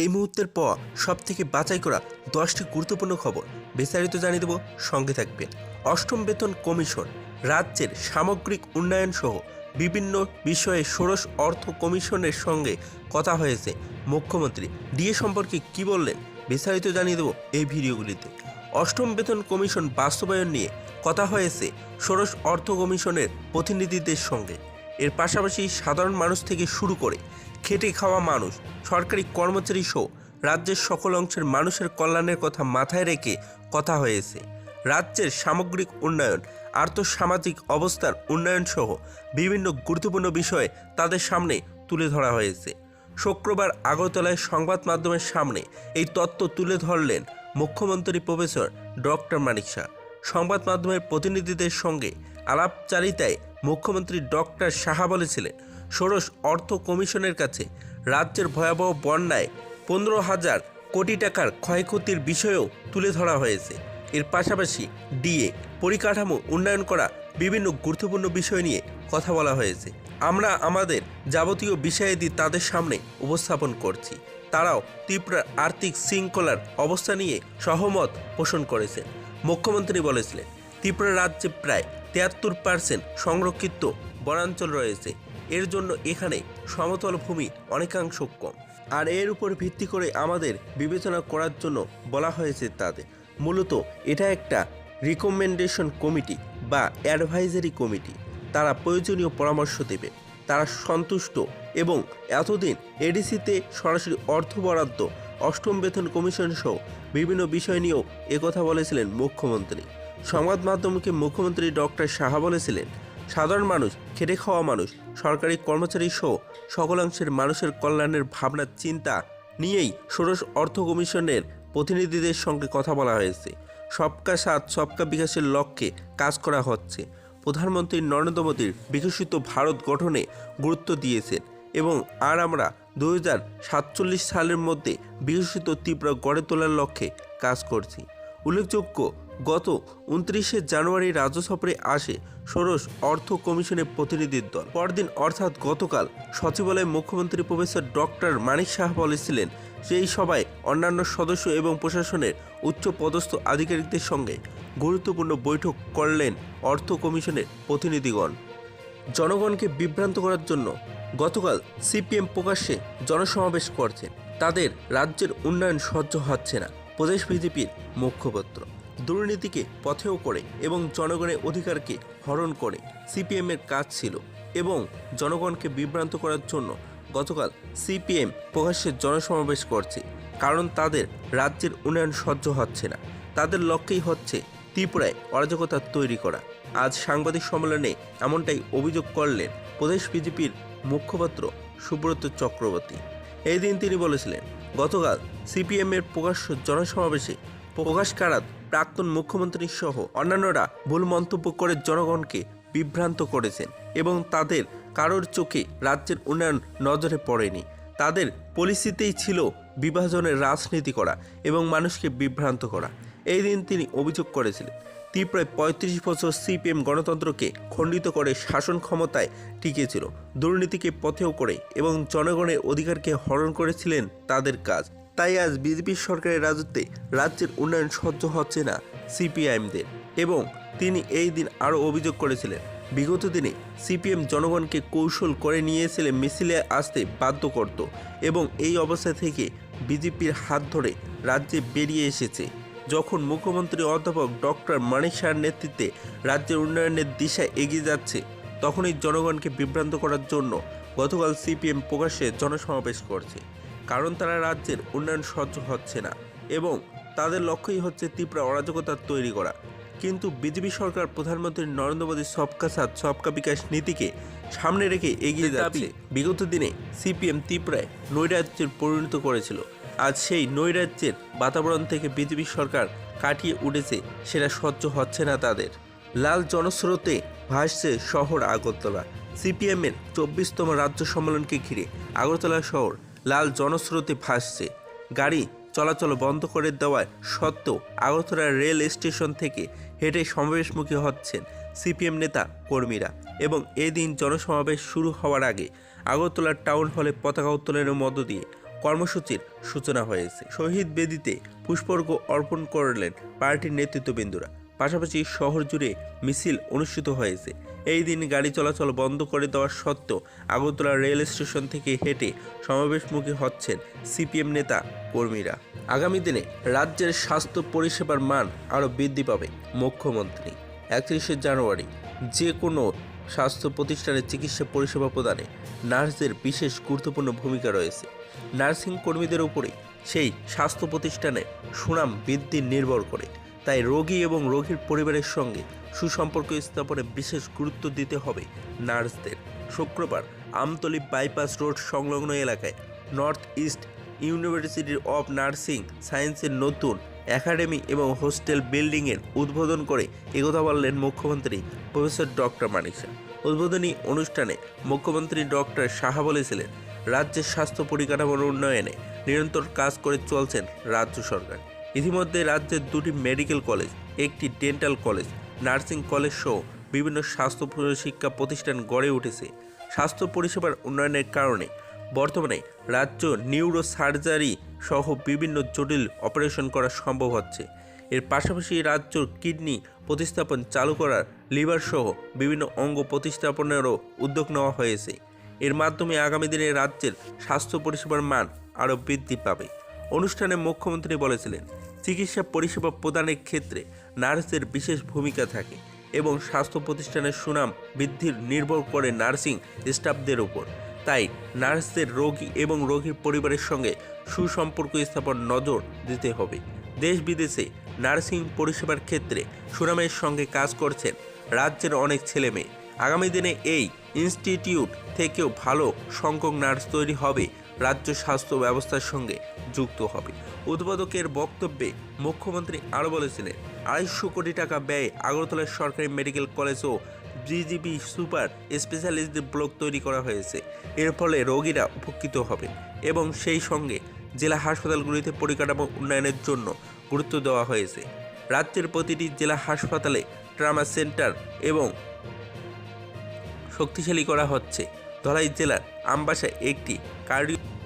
এই মুহূর্তের পর সব থেকে বাছাই করা দশটি গুরুত্বপূর্ণ খবর বিস্তারিত জানিয়ে দেব সঙ্গে থাকবে অষ্টম বেতন কমিশন, রাজ্যের সামগ্রিক উন্নয়ন সহ বিভিন্ন বিষয়ে ষোড়শ অর্থ কমিশনের সঙ্গে কথা হয়েছে। মুখ্যমন্ত্রী ডিএ সম্পর্কে কি বললেন বিস্তারিত জানিয়ে দেব এই ভিডিওগুলিতে। অষ্টম বেতন কমিশন বাস্তবায়ন নিয়ে কথা হয়েছে ষোড়শ অর্থ কমিশনের প্রতিনিধিদের সঙ্গে। এর পাশাপাশি সাধারণ মানুষ থেকে শুরু করে খেটে খাওয়া মানুষ, সরকারি কর্মচারী সহ রাজ্যের সকল অংশের মানুষের কল্যাণের কথা মাথায় রেখে কথা হয়েছে। রাজ্যের সামগ্রিক উন্নয়ন, আর্থসামাজিক অবস্থার উন্নয়ন সহ বিভিন্ন গুরুত্বপূর্ণ বিষয়ে তাদের সামনে তুলে ধরা হয়েছে। শুক্রবার আগরতলায় সংবাদ মাধ্যমের সামনে এই তত্ত্ব তুলে ধরলেন মুখ্যমন্ত্রী প্রফেসর ডক্টর মানিক শাহ। সংবাদ মাধ্যমের প্রতিনিধিদের সঙ্গে আলাপচারিতায় মুখ্যমন্ত্রী ডক্টর সাহা বলেছিলেন ষোড়শ অর্থ কমিশনের কাছে রাজ্যের ভয়াবহ বন্যায় পনেরো হাজার কোটি টাকার ক্ষয়ক্ষতির বিষয়েও তুলে ধরা হয়েছে। এর পাশাপাশি ডিএ পরিকাঠামো উন্নয়ন করা বিভিন্ন গুরুত্বপূর্ণ বিষয় নিয়ে কথা বলা হয়েছে। আমরা আমাদের যাবতীয় বিষয়াদি তাদের সামনে উপস্থাপন করছি। তারাও ত্রিপুরার আর্থিক শৃঙ্খলার অবস্থা নিয়ে সহমত পোষণ করেছেন। মুখ্যমন্ত্রী বলেছিলেন, ত্রিপুরা রাজ্যে প্রায় তিয়াত্তর পার্সেন্ট সংরক্ষিত বনাঞ্চল রয়েছে। এর জন্য এখানে সমতল ভূমি অনেকাংশ কম। আর এর উপর ভিত্তি করে আমাদের বিবেচনা করার জন্য বলা হয়েছে তাদের। মূলত এটা একটা রিকমেন্ডেশন কমিটি বা অ্যাডভাইজারি কমিটি তারা প্রয়োজনীয় পরামর্শ দেবে। তারা সন্তুষ্ট এবং এতদিন এডিসিতে সরাসরি অর্থ বরাদ্দ, অষ্টম বেতন কমিশন সহ বিভিন্ন বিষয় নিয়েও একথা বলেছিলেন মুখ্যমন্ত্রী। সংবাদ মাধ্যমকে মুখ্যমন্ত্রী ডক্টর সাহা বলেছিলেন সাধারণ মানুষ, খেটে খাওয়া মানুষ, সরকারি কর্মচারী সহ সকলাংশের মানুষের কল্যাণের ভাবনা, চিন্তা নিয়েই ষোড়শ অর্থ কমিশনের প্রতিনিধিদের সঙ্গে কথা বলা হয়েছে। সবকা সাথ, সবকা বিকাশের লক্ষ্যে কাজ করা হচ্ছে। প্রধানমন্ত্রী নরেন্দ্র মোদীর বিকশিত ভারত গঠনে গুরুত্ব দিয়েছেন এবং আর আমরা দু সালের মধ্যে বিকশিত তীব্র গড়ে তোলার লক্ষ্যে কাজ করছি। উল্লেখযোগ্য গত উনত্রিশে জানুয়ারি রাজ্য সফরে আসে ষোড়শ অর্থ কমিশনের প্রতিনিধির দল। পরদিন অর্থাৎ গতকাল সচিবালয়ে মুখ্যমন্ত্রী প্রফেসর ডক্টর মানিক শাহ বলেছিলেন সেই সভায় অন্যান্য সদস্য এবং প্রশাসনের উচ্চ পদস্থ আধিকারিকদের সঙ্গে গুরুত্বপূর্ণ বৈঠক করলেন অর্থ কমিশনের প্রতিনিধিগণ। জনগণকে বিভ্রান্ত করার জন্য গতকাল সিপিএম প্রকাশ্যে জনসমাবেশ করছেন তাদের রাজ্যের উন্নয়ন সহ্য হচ্ছে না, প্রদেশ বিজেপির মুখপত্র। দুর্নীতিকে পথেও করে এবং জনগণের অধিকারকে হরণ করে সিপিএমের কাজ ছিল এবং জনগণকে বিভ্রান্ত করার জন্য গতকাল সিপিএম প্রকাশ্যে জনসমাবেশ করছে। কারণ তাদের রাজ্যের উন্নয়ন সহ্য হচ্ছে না। তাদের লক্ষ্যেই হচ্ছে ত্রিপুরায় অরাজকতা তৈরি করা। আজ সাংবাদিক সম্মেলনে এমনটাই অভিযোগ করলেন প্রদেশ বিজেপির মুখপাত্র সুব্রত চক্রবর্তী। এই দিন তিনি বলেছিলেন, গতকাল সিপিএমের প্রকাশ্য জনসমাবেশে প্রকাশ কারাত, প্রাক্তন মুখ্যমন্ত্রী সহ অন্যান্যরা ভুল মন্তব্য করে জনগণকে বিভ্রান্ত করেছেন এবং তাদের কারোর চোখে রাজ্যের উন্নয়ন নজরে পড়েনি। তাদের পলিসিতেই ছিল বিভাজনের রাজনীতি করা এবং মানুষকে বিভ্রান্ত করা। এই দিন তিনি অভিযোগ করেছিলেন ত্রিপুরায় পঁয়ত্রিশ বছর সিপিএম গণতন্ত্রকে খণ্ডিত করে শাসন ক্ষমতায় টিকেছিল। দুর্নীতিকে পথেও করে এবং জনগণের অধিকারকে হরণ করেছিলেন তাদের কাজ। তাই আজ বিজেপি সরকারের রাজত্বে রাজ্যের উন্নয়ন সহ্য হচ্ছে না সিপিআইএমদের। এবং তিনি এই দিন আরও অভিযোগ করেছিলেন, বিগত দিনে সিপিএম জনগণকে কৌশল করে নিয়েছিলেন মিছিলে আসতে বাধ্য করত এবং এই অবস্থা থেকে বিজেপির হাত ধরে রাজ্যে বেরিয়ে এসেছে। যখন মুখ্যমন্ত্রী অধ্যাপক ডক্টর মানিক শাহর নেতৃত্বে রাজ্যের উন্নয়নের দিশায় এগিয়ে যাচ্ছে, তখনই জনগণকে বিভ্রান্ত করার জন্য গতকাল সিপিএম প্রকাশ্যে জনসমাবেশ করছে। কারণ তারা রাজ্যের উন্নয়ন সহ্য হচ্ছে না এবং তাদের লক্ষ্যই হচ্ছে তীব্র অরাজকতা তৈরি করা। কিন্তু বিজেপি সরকার প্রধানমন্ত্রী নরেন্দ্র মোদীর সবকা সাথ সবকা বিকাশ নীতিকে সামনে রেখে এগিয়ে যাচ্ছে। বিগত দিনে সিপিএম ত্রিপুরায় নৈরাজ্যের পরিণত করেছিল। আজ সেই নৈরাজ্যের বাতাবরণ থেকে বিজেপি সরকার কাটিয়ে উঠেছে সেটা সহ্য হচ্ছে না তাদের। লাল জনস্রোতে ভাসছে শহর আগরতলা। সিপিএমের চব্বিশতম রাজ্য সম্মেলনকে ঘিরে আগরতলা শহর লাল জনস্রোতে ভাসছে। গাড়ি চলাচল বন্ধ করে দেওয়ায় সত্ত্বেও আগরতলা রেল স্টেশন থেকে হেঁটে সমাবেশমুখী হচ্ছেন সিপিএম নেতা কর্মীরা এবং এদিন জনসমাবেশ শুরু হওয়ার আগে আগরতলার টাউন হলে পতাকা উত্তোলনের মধ্য দিয়ে কর্মসূচির সূচনা হয়েছে। শহীদ বেদিতে পুষ্পর্ঘ অর্পণ করলেন পার্টির নেতৃত্ববৃন্দরা। পাশাপাশি শহর জুড়ে মিছিল অনুষ্ঠিত হয়েছে। এই দিন গাড়ি চলাচল বন্ধ করে দেওয়া সত্ত্বেও আগরতলা রেল স্টেশন থেকে হেঁটে সমাবেশমুখী হচ্ছেন সিপিএম নেতা কর্মীরা। আগামী দিনে রাজ্যের স্বাস্থ্য পরিষেবার মান আরও বৃদ্ধি পাবে মুখ্যমন্ত্রী। একত্রিশে জানুয়ারি যে কোনো স্বাস্থ্য প্রতিষ্ঠানে চিকিৎসা পরিষেবা প্রদানে নার্সদের বিশেষ গুরুত্বপূর্ণ ভূমিকা রয়েছে। নার্সিং কর্মীদের উপরে সেই স্বাস্থ্য প্রতিষ্ঠানে সুনাম বৃদ্ধি নির্ভর করে। তাই রোগী এবং রোগীর পরিবারের সঙ্গে সুসম্পর্ক স্থাপনে বিশেষ গুরুত্ব দিতে হবে নার্সদের। শুক্রবার আমতলী বাইপাস রোড সংলগ্ন এলাকায় north east university of nursing সায়েন্সের নতুন একাডেমি এবং হোস্টেল বিল্ডিংয়ের উদ্বোধন করে একথা বললেন মুখ্যমন্ত্রী প্রফেসর ডক্টর মানিক শাহ। উদ্বোধনী অনুষ্ঠানে মুখ্যমন্ত্রী ডক্টর সাহা বলেছিলেন, রাজ্যের স্বাস্থ্য পরিকাঠামোর উন্নয়নে নিরন্তর কাজ করে চলছেন রাজ্য সরকার। ইতিমধ্যে রাজ্যের দুটি মেডিকেল কলেজ, একটি ডেন্টাল কলেজ নার্সিং কলেজ সহ বিভিন্ন স্বাস্থ্য শিক্ষা প্রতিষ্ঠান গড়ে উঠেছে। স্বাস্থ্য পরিষেবার উন্নয়নের কারণে বর্তমানে রাজ্য নিউরো সার্জারি সহ বিভিন্ন জটিল অপারেশন করা সম্ভব হচ্ছে। এর পাশাপাশি রাজ্য কিডনি প্রতিস্থাপন চালু করার লিভার সহ বিভিন্ন অঙ্গ প্রতিস্থাপনেরও উদ্যোগ নেওয়া হয়েছে। এর মাধ্যমে আগামী দিনে রাজ্যের স্বাস্থ্য পরিষেবার মান আরও বৃদ্ধি পাবে। অনুষ্ঠানে মুখ্যমন্ত্রী বলেছিলেন চিকিৎসা পরিষেবা প্রদানের ক্ষেত্রে নার্সদের বিশেষ ভূমিকা থাকে এবং স্বাস্থ্য প্রতিষ্ঠানের সুনাম বৃদ্ধির নির্ভর করে নার্সিং স্টাফদের উপর। তাই নার্সদের রোগী এবং রোগীর পরিবারের সঙ্গে সুসম্পর্ক স্থাপন নজর দিতে হবে। দেশ বিদেশে নার্সিং পরিষেবার ক্ষেত্রে সুনামের সঙ্গে কাজ করছেন রাজ্যের অনেক ছেলে মেয়ে আগামী দিনে এই ইনস্টিটিউট থেকেও ভালো সংখ্যক নার্স তৈরি হবে রাজ্য স্বাস্থ্য ব্যবস্থার সঙ্গে যুক্ত হবে। উদ্বোধকের বক্তব্যে মুখ্যমন্ত্রী আরও বলেছিলেন, আড়াইশো কোটি টাকা ব্যয়ে আগরতলার সরকারি মেডিকেল কলেজ ও জিজিবি সুপার স্পেশালিস্ট ব্লক তৈরি করা হয়েছে। এর ফলে রোগীরা উপকৃত হবে এবং সেই সঙ্গে জেলা হাসপাতালগুলিতে পরিকাঠামো উন্নয়নের জন্য গুরুত্ব দেওয়া হয়েছে। রাজ্যের প্রতিটি জেলা হাসপাতালে ট্রামা সেন্টার এবং শক্তিশালী করা হচ্ছে। ধলাই জেলার আমবাসায় একটি কার্ডিও